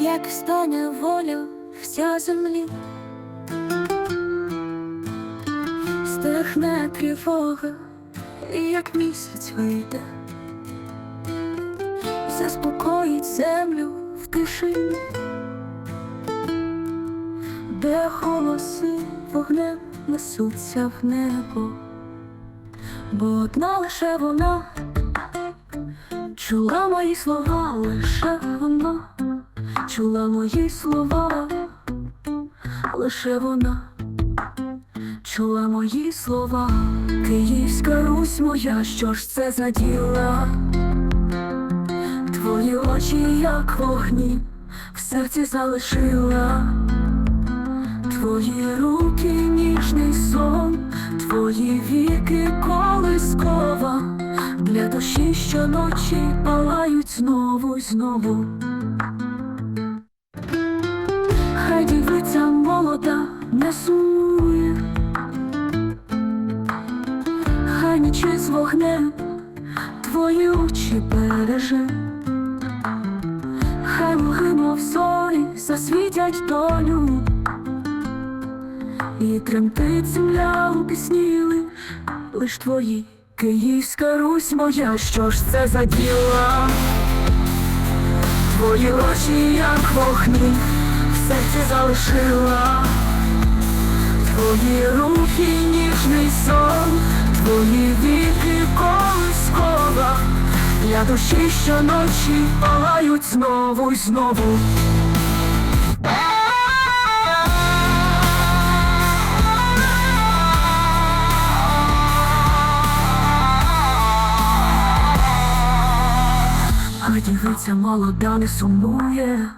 як стане воля вся землі, стихне тривога, як місяць вийде, заспокоїть землю в тишині, де голоси вогнем несуться в небо, бо одна лише вона. Чула мої слова, лише вона, чула мої слова, лише вона, чула мої слова, Київська Русь моя, що ж це за діла? Твої очі, як вогні, в серці залишила, твої руки, ніжний сон, твої віки колискова. Для душі щоночі палають знову й знову. Не сумує, хай нічі з вогнем твої очі береже, хай мов зорі, засвітять долю, і тремтить земля у пісні лиш, лиш твої. Київська Русь моя, що ж це за діла? Твої очі, як вогні, в серці залишила, твої руки, ніжний сон, твої віки колискова, для душі щоночі палають знову й знову. А дівиця молода не сумує,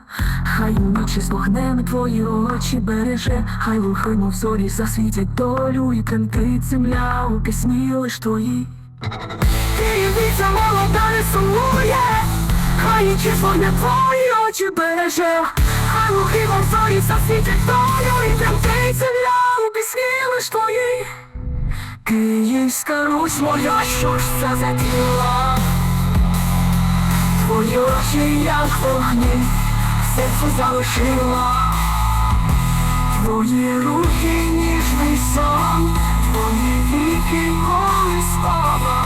хай у ночі з вогнем твої очі береже, хай лухи, мов зорі засвітять долю і тремтить земля у пісні лиш твої. Дівиця молода не сумує, хай нічі з твої очі береже, хай лухи, мов зорі засвітять долю і тремтить земля у пісні лиш твої. Київська Русь моя, що ж це за діла? Твої очі, як вогні, серце залишила, твої руки, ніжний сон, твої віки колискова,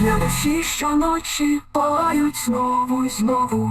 для душі щоночі палають знову знову.